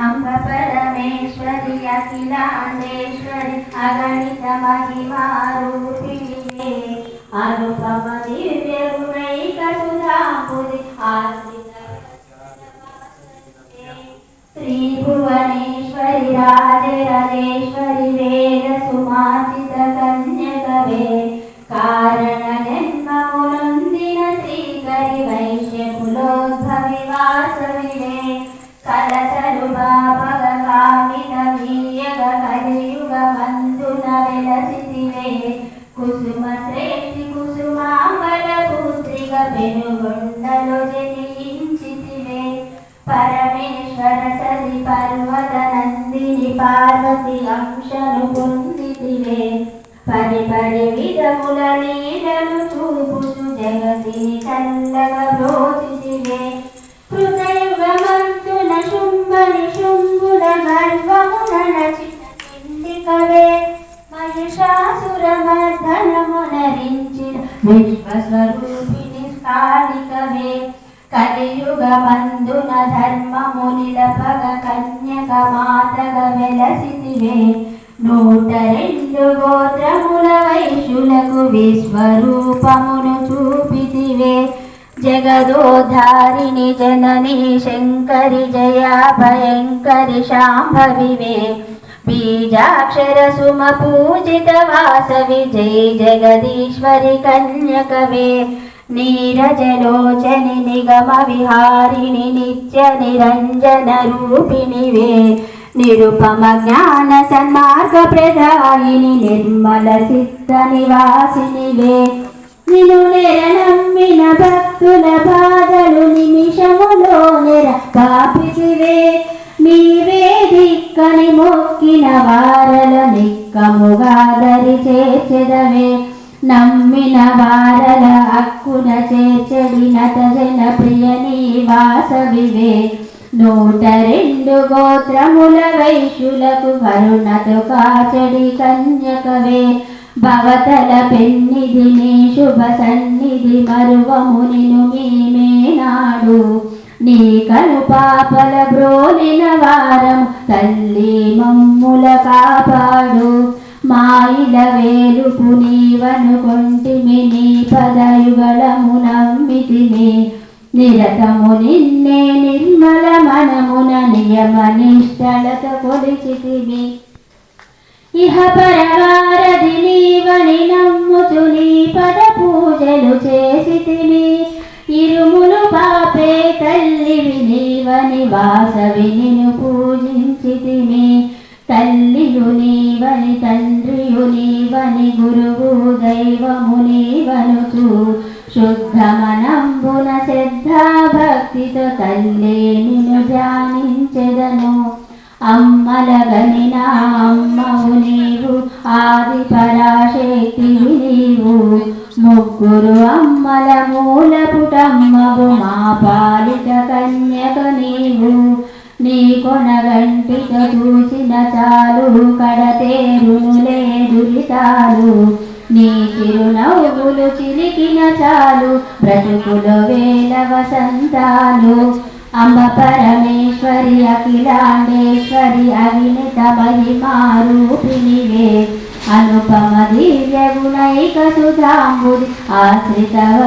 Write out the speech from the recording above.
అంబ పరమేశ్వరి అఖిలాండేశ్వరి అగణిత మహిమారూపిణి అనుపమ దివ్య గుణైక సుధాంబుది శ్రీ భువనేశ్వరి రాజరాజేశ్వరి వేద సుమాచిత కన్యకవే కారణ జన్మమునొందిన శ్రీకరి వై కలియుగ మందున వెలసితివే కుసుమ శ్రేష్ఠి కుసుమాంబల పుత్రిక పెనుగొండలు జనించితివే. పరమేశ్వర సరి పర్వత నందిని పార్వతి అంశను పొందితివే. విధముల చూపుచు జగతిని చల్లగా కిందికవే మహిషాసుర మర్దనమునరించిన విశ్వస్వరూపిణి కాళికవే కలియుగ మందున ధర్మము నిలపగ కన్యక మాతగ వెలసితివే. నూట రెండు గోత్రముల వైశ్యులకు విశ్వరూపమును చూపితివే. జగదోధారిణి జనని శంకరి జయా భయంకరి శాంభవివే. బీజాక్షర సుమ పూజిత వాసవి జై జగదీశ్వరి కన్యకవే. నీరజలోచని నిగమ విహారిణి నిత్య నిరంజన రూపిణివే. నిరుపమ జ్ఞాన సన్మార్గ ప్రదాయిని నిర్మల చిత్త నివాసినివే. నిను నమ్మిన నమ్మిన వారల నిక్కముగా దరి చేర్చెదవే. నమ్మిన వారల హక్కున చేర్చడి నటజన ప్రియ నీ వాసవివే. నూట రెండు గోత్రముల వైశ్యులకు కరుణతో కాచడి కన్యకవే. భవతల పెన్నిధి నీ శుభ సన్నిధి మరువము నిను మేనాడు నీ కను పాపల బ్రోలిన వారం తల్లి మమ్ముల కాపాడు. మాయిల వేలుపు నీవనుకొంటిమి నీ పదయుగళము నమ్మితిని నిరతము నిన్నే నిర్మల మనమున నియమ నిష్టలత కొలిచితిమి ఇహ పరవారది నీవని నమ్ముచు నీ పద పూజలు చేసితివి నీవని వాసవి నిను పూజించితిమి. తల్లియు నీవని తండ్రియు నీవని గురువు దైవము నీవనుచు. శుద్ధమనంబున శ్రద్ధా భక్తితో తల్లి నిన్ను ధ్యానించెదను. అమ్మలగని నా అమ్మవు నీవు ఆది పరాశక్తివి నీవు. ముగ్గురు అమ్మల మూల పుటమ్మవు మా పాలిట కన్యక నీవు నీ చూచిన చూసిన చాలు కడతేరును దురితాలు. నీ చిరునవ్వులు చిలికిన చాలు బ్రతుకుల వేల వసంతాలు. అంబ పరమేశ్వరి అఖిలాండేశ్వరి అవినిత మహిమారూపిణివే అనుపమ దివ్య గుణైక సుధాంబుడి ఆశ్రిత